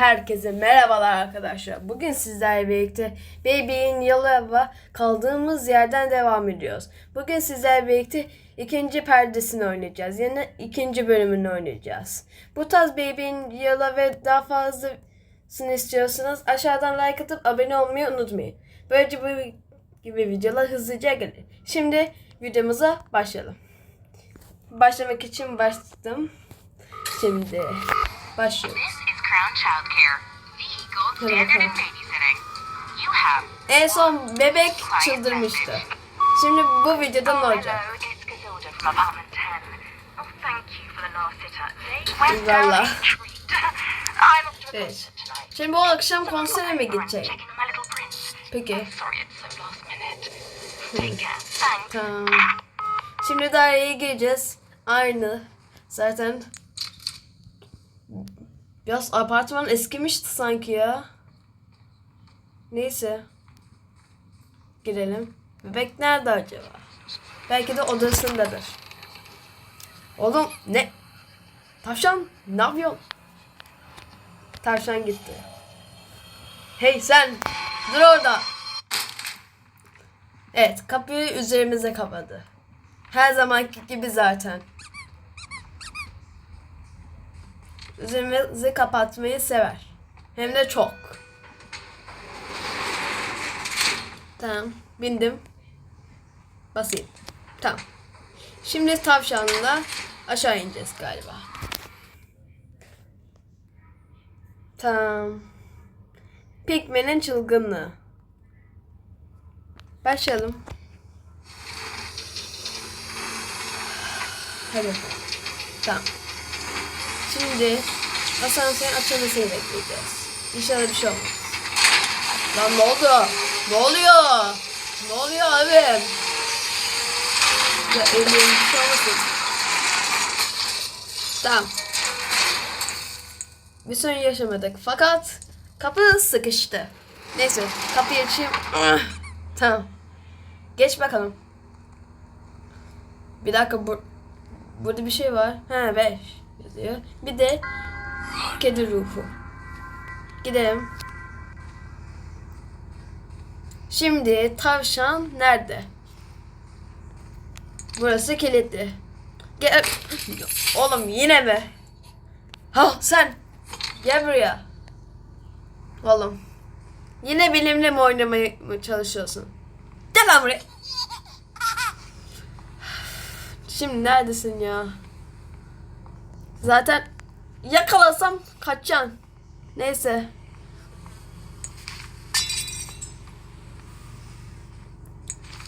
Herkese merhabalar arkadaşlar. Bugün sizlerle birlikte Baby'in Yalova kaldığımız yerden devam ediyoruz. Bugün sizlerle birlikte ikinci perdesini oynayacağız. Yani ikinci bölümünü oynayacağız. Bu tarz Baby'in Yalova ve daha fazlasını istiyorsanız aşağıdan like atıp abone olmayı unutmayın. Böylece bu gibi videolar hızlıca gelir. Şimdi videomuza başlayalım. Başlamak için başladım. Şimdi başlıyoruz. Crown Childcare, the gold standard in babysitting. You have. En son bebek çıldırmıştı. Şimdi bu videoda ne olacak? Hello, it's Casilda from apartment 10. Oh, Valla. Evet. Şimdi bu akşam konsere mi gidecek? Peki. Care. Tamam. Şimdi daireye gireceğiz. Aynı. Zaten biraz apartman eskimişti sanki ya. Neyse. Girelim. Bebek nerede acaba? Belki de odasındadır. Oğlum ne? Tavşan ne yapıyorsun? Tavşan gitti. Hey sen dur orada. Evet kapıyı üzerimize kapadı. Her zamanki gibi zaten. Üzerimizi kapatmayı sever. Hem de çok. Tamam bindim. Basayım. Tamam. Şimdi tavşanla aşağı ineceğiz galiba. Tamam. Pigmen'in çılgınlığı. Başlayalım. Hadi. Tamam. Şimdi asansörün açılmasını bekleyeceğiz. İnşallah bir şey olmaz. Lan ne oldu? Ne oluyor? Ne oluyor abim? Ya elim bir şey olmasın. Tamam. Bir sorun yaşamadık. Fakat kapı sıkıştı. Neyse kapıyı açayım. Ah, Tamam. Geç bakalım. Bir dakika bu burada bir şey var. Ha 5 yazıyor. Bir de kedi ruhu. Gidelim. Şimdi tavşan nerede? Burası kilitli. Gel. Oğlum yine mi? Ha sen. Gel buraya. Oğlum. Yine benimle mi oynamaya mı çalışıyorsun? Gel buraya. Şimdi neredesin ya? Zaten yakalasam kaçacaksın. Neyse.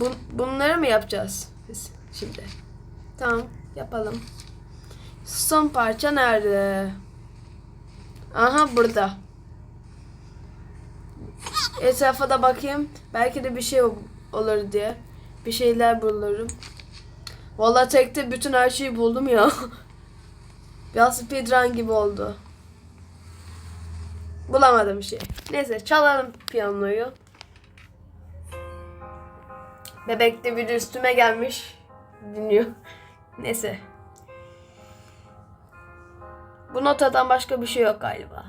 Bun, bunları mı yapacağız biz şimdi? Tamam yapalım. Son parça nerede? Aha burada. Etrafa da bakayım. Belki de bir şey ol- olur diye. Bir şeyler bulurum. Vallahi tekte bütün her şeyi buldum ya. Biraz speedrun gibi oldu. Bulamadım şey. Neyse çalalım piyanoyu. Bebek de bir üstüme gelmiş. Dinliyor. Neyse. Bu notadan başka bir şey yok galiba.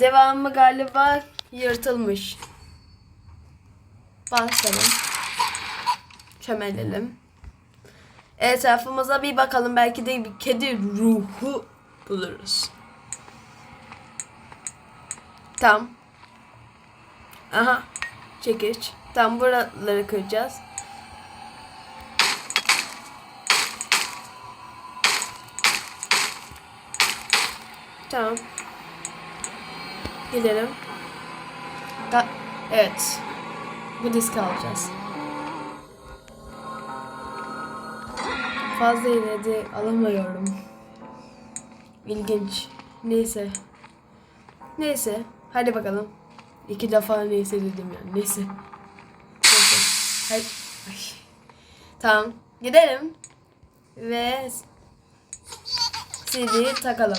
Devamı galiba yırtılmış. Basalım. Çömelelim. Etrafımıza bir bakalım. Belki de bir kedi ruhu buluruz. Tam. Aha. Çekiç. Tam buraları kıracağız. Tamam. Gidelim. Da evet. Bu diski alacağız. Fazla ileri alamıyorum. İlginç. Neyse. Neyse. Hadi bakalım. İki defa neyse dedim yani. Neyse. Neyse. Hadi. Ay. Tamam. Gidelim. Ve CD'yi takalım.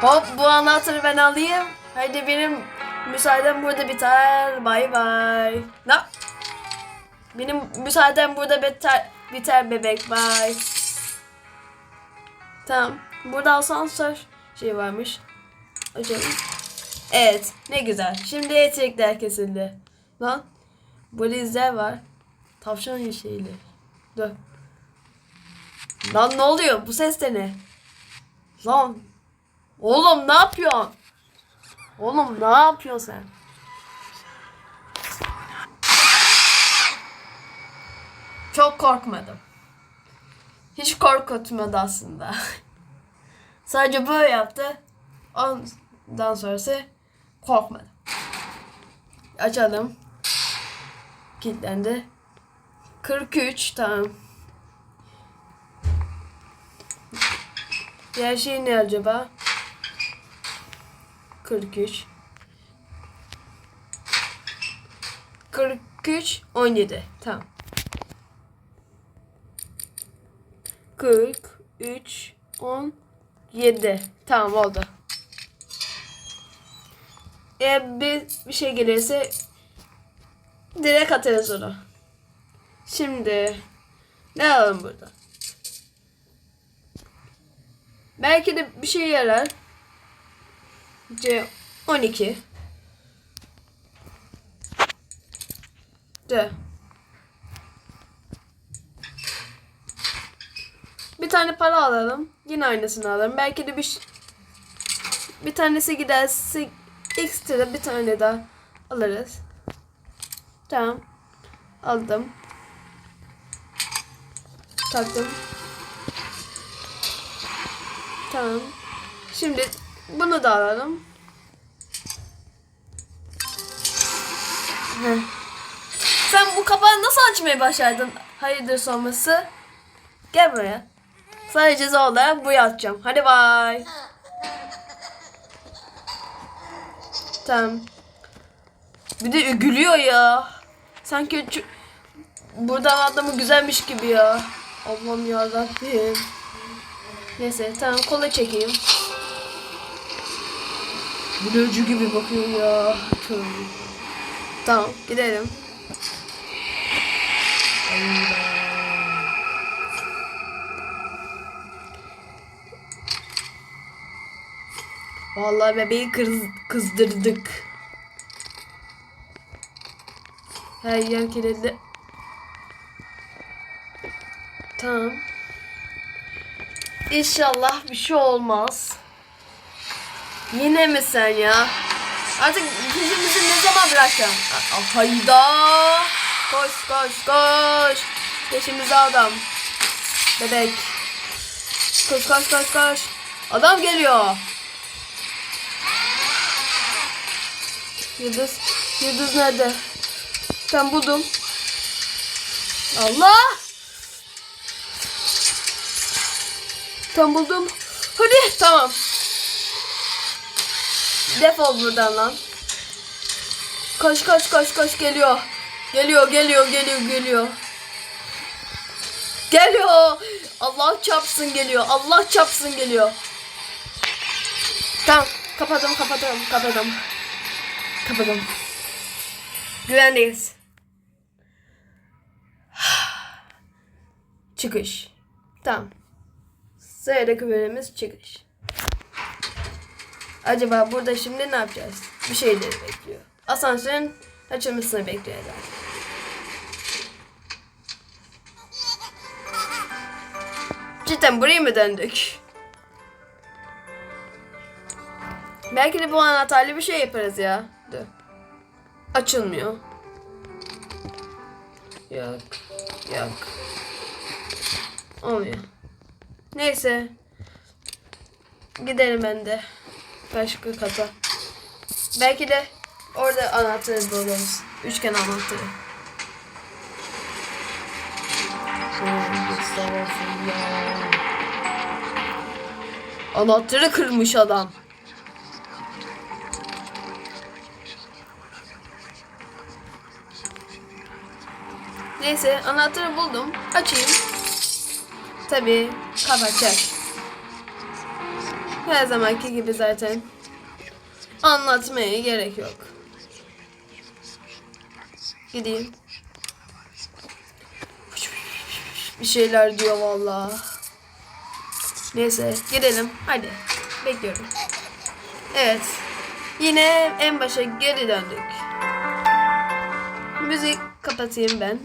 Hop bu anahtarı ben alayım. Hadi benim müsaadem burada biter. Bay bay. Ne? Benim müsaadem burada biter, biter bebek. Bay. Tamam. Burada asansör şey varmış. Açalım. Evet. Ne güzel. Şimdi elektrikler kesildi. Lan. Burada izler var. Tavşan şeyli. Dur. Lan ne oluyor? Bu ses de ne? Lan. Oğlum ne yapıyorsun? Oğlum ne yapıyorsun sen? Çok korkmadım. Hiç korkutmadı aslında. Sadece böyle yaptı. Ondan sonrası korkmadım. Açalım. Kilitlendi. 43 tamam. Diğer şey ne acaba? 43 43 17 tamam. 43 17 tamam oldu. Eğer bir, bir şey gelirse direkt atarız onu. Şimdi ne alalım burada? Belki de bir şey yarar. C 12 D Bir tane para alalım. Yine aynısını alalım. Belki de bir bir tanesi giderse ekstra bir tane daha alırız. Tamam. Aldım. Taktım. Tamam. Şimdi bunu da alalım. Heh. Sen bu kapağı nasıl açmayı başardın? Hayırdır sorması. Gel buraya. Sadece ceza olarak bu atacağım. Hadi bay. Tamam. Bir de gülüyor ya. Sanki buradan adamı güzelmiş gibi ya. Allah'ım yarabbim. Neyse tamam kola çekeyim. Blöcü gibi bakıyor ya. Tövbe. Tamam gidelim. Vallahi bebeği kız, kızdırdık. Her yer kilitli. Tamam. İnşallah bir şey olmaz. Yine mi sen ya? Artık peşimizi ne zaman bırakacağım? Hayda! Koş koş koş! Peşimize adam. Bebek. Koş koş koş koş. Adam geliyor. Yıldız. Yıldız nerede? Ben buldum. Allah! Tam buldum. Hadi tamam. Defol buradan lan. Koş koş koş koş geliyor. Geliyor geliyor geliyor geliyor. Geliyor. Allah çapsın geliyor. Allah çapsın geliyor. Tamam. Kapadım kapadım kapadım. Kapadım. Güvendeyiz. Çıkış. Tamam. Sıradaki bölümümüz çıkış. Acaba burada şimdi ne yapacağız? Bir şeyleri bekliyor. Asansörün açılmasını bekliyor. Cidden buraya mı döndük? Belki de bu anahtarla bir şey yaparız ya. Açılmıyor. Yok. Yok. Olmuyor. Neyse. Gidelim ben de. Başka kata. Belki de orada anahtarı buluruz. Üçgen anahtarı. Anahtarı kırmış adam. Neyse anahtarı buldum. Açayım. Tabii kapatacak. Her zamanki gibi zaten. Anlatmaya gerek yok. Gideyim. Bir şeyler diyor vallahi. Neyse gidelim. Hadi. Bekliyorum. Evet. Yine en başa geri döndük. Müzik kapatayım ben.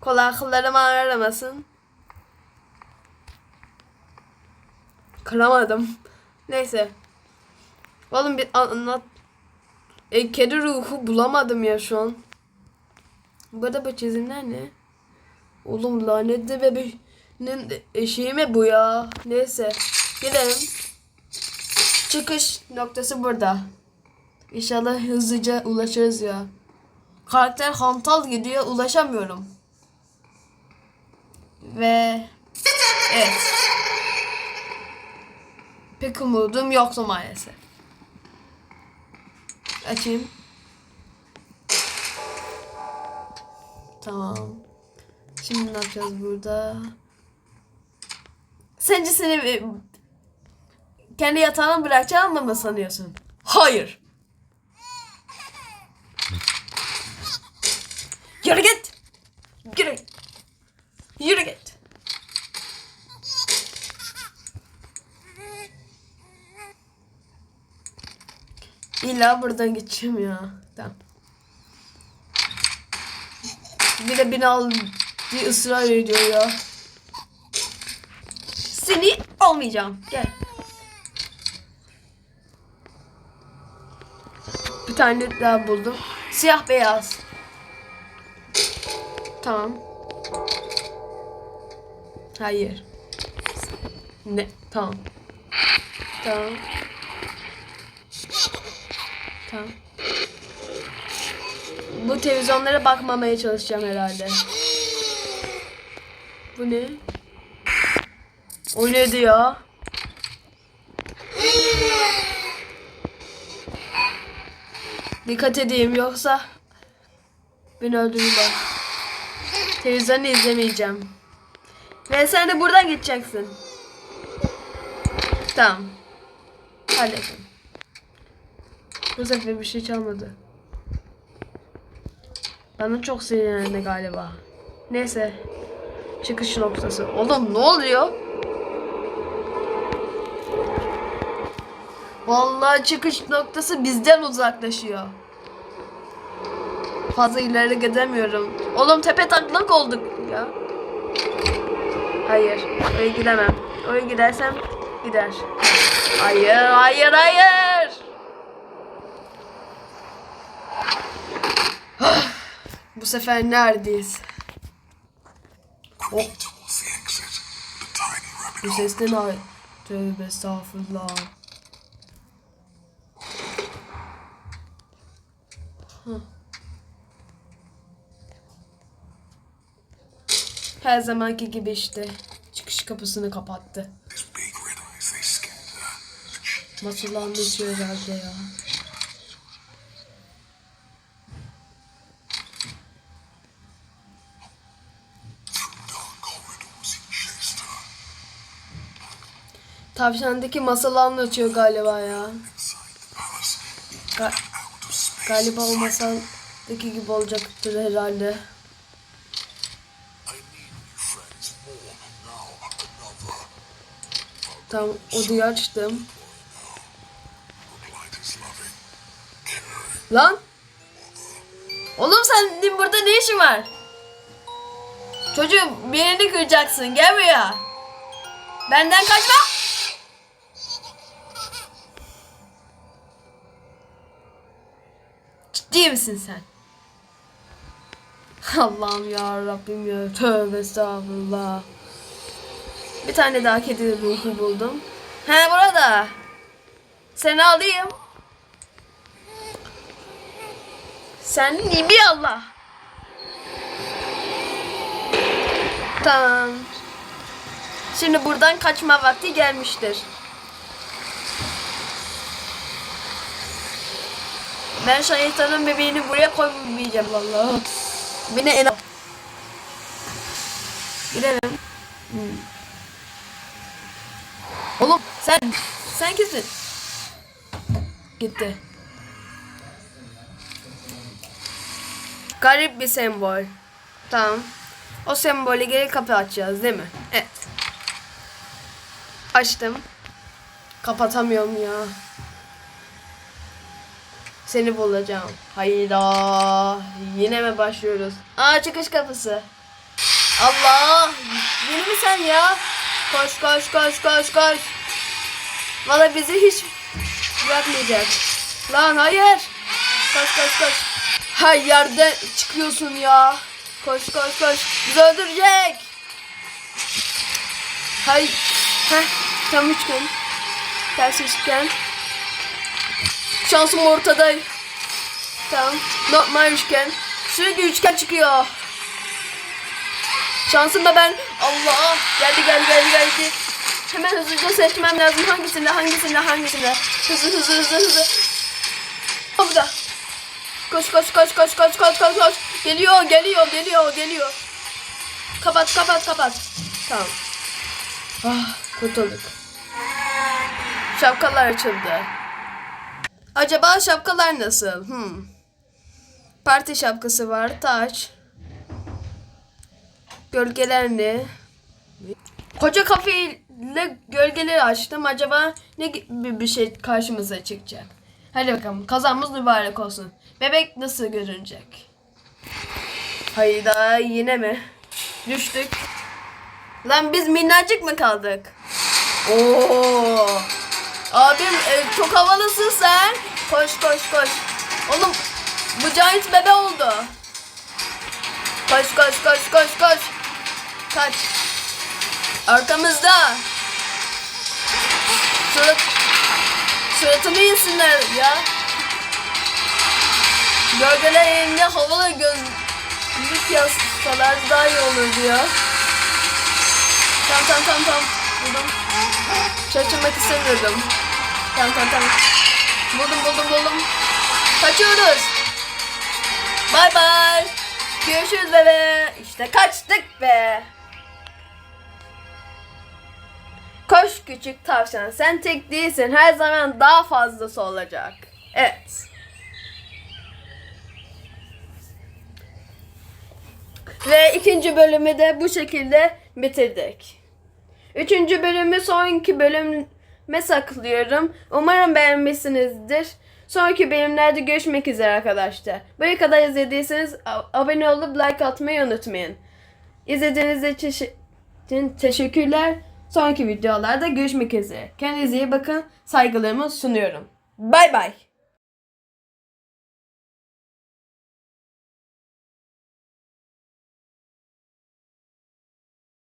Kulaklarım ağrımasın. Kıramadım. Neyse. Oğlum bir anlat. E, kedi ruhu bulamadım ya şu an. Bu arada bu çizimler ne? Oğlum lanetli bebeğinin eşeği mi bu ya? Neyse. Gidelim. Çıkış noktası burada. İnşallah hızlıca ulaşırız ya. Karakter hantal gidiyor ulaşamıyorum. Ve evet. Pek umudum yoktu maalesef. Açayım. Tamam. Şimdi ne yapacağız burada? Sence seni e, kendi yatağına bırakacağım mı sanıyorsun? Hayır. Yürü git. Yürü. Yürü git. İlla buradan geçeceğim ya. Tamam. Bir de beni al diye ısrar ediyor ya. Seni almayacağım. Gel. Bir tane daha buldum. Siyah beyaz. Tamam. Hayır. Ne? Tamam. Tamam. Tamam. Bu televizyonlara bakmamaya çalışacağım herhalde. Bu ne? O neydi ya? Dikkat edeyim yoksa beni öldürürler. Televizyonu izlemeyeceğim. Ve sen de buradan geçeceksin. Tamam. Halledin. Bu sefer bir şey çalmadı. Bana çok sinirlendi galiba. Neyse. Çıkış noktası. Oğlum ne oluyor? Vallahi çıkış noktası bizden uzaklaşıyor. Fazla ileri gidemiyorum. Oğlum tepe taklak olduk ya. Hayır. Oraya gidemem. Oraya gidersem gider. Hayır, hayır, hayır. Bu sefer neredeyiz? Oh, bu ses ne? Tövbe estağfurullah. Hı. Her zamanki gibi işte. Çıkış kapısını kapattı. Masadan geçiyor herhalde ya. Tavşandaki masal anlatıyor galiba ya. Ga- galiba o masaldaki gibi olacaktır herhalde. Tam odayı açtım. Lan! Oğlum senin burada ne işin var? Çocuğum birini kıracaksın. Gel buraya. Benden kaçma. Ciddi misin sen? Allah'ım ya Rabbim ya. Tövbe estağfurullah. Bir tane daha kedi ruhu buldum. He burada. Seni alayım. Sen bir Allah. Tamam. Şimdi buradan kaçma vakti gelmiştir. Ben şeytanın bebeğini buraya koymayacağım vallahi. Beni en Gidelim. Hmm. Oğlum sen sen kimsin? Gitti. Garip bir sembol. Tamam. O sembolü geri kapı açacağız değil mi? Evet. Açtım. Kapatamıyorum ya. Seni bulacağım. Hayda. Yine mi başlıyoruz? Aa çıkış kapısı. Allah. Yeni mi sen ya? Koş koş koş koş koş. Valla bizi hiç bırakmayacak. Lan hayır. Koş koş koş. Her yerde çıkıyorsun ya. Koş koş koş. Bizi öldürecek. Hay. Heh. Tam üçgen. Ters üçgen. Şansım ortada. Tamam. Normal üçgen. Sürekli üçgen çıkıyor. Şansım da ben. Allah. Geldi geldi. Hemen hızlıca seçmem lazım. Hangisinde hangisinde hangisinde. Hızlı hızlı hızlı hızlı. Ha burada. Koş koş koş koş koş koş koş koş. Geliyor geliyor geliyor geliyor. Kapat kapat kapat. Tamam. Ah kurtulduk. Şapkalar açıldı. Acaba şapkalar nasıl? Hmm. Parti şapkası var. Taç. Gölgeler ne? Koca kafeyle gölgeleri açtım. Acaba ne gibi bir şey karşımıza çıkacak? Hadi bakalım. Kazamız mübarek olsun. Bebek nasıl görünecek? Hayda yine mi? Düştük. Lan biz minnacık mı kaldık? Oo. Abim e, çok havalısın sen. Koş koş koş. Oğlum bu Giant bebe oldu. Koş koş koş koş koş. Kaç. Arkamızda. Surat, suratımı yesinler ya. Gölgeler elinde havalı gözlük yazsalar daha iyi olurdu ya. Tamam tamam tamam tamam. Buldum. Şaşırmak istemiyordum. Tamam tamam tamam. Buldum buldum buldum. Kaçıyoruz. Bay bay. Görüşürüz bebe. İşte kaçtık be. Koş küçük tavşan. Sen tek değilsin. Her zaman daha fazlası olacak. Evet. Ve ikinci bölümü de bu şekilde bitirdik. Üçüncü bölümü sonraki bölüme saklıyorum. Umarım beğenmişsinizdir. Sonraki bölümlerde görüşmek üzere arkadaşlar. Buraya kadar izlediyseniz abone olup like atmayı unutmayın. İzlediğiniz için teşekkürler. Sonraki videolarda görüşmek üzere. Kendinize iyi bakın. Saygılarımı sunuyorum. Bay bay.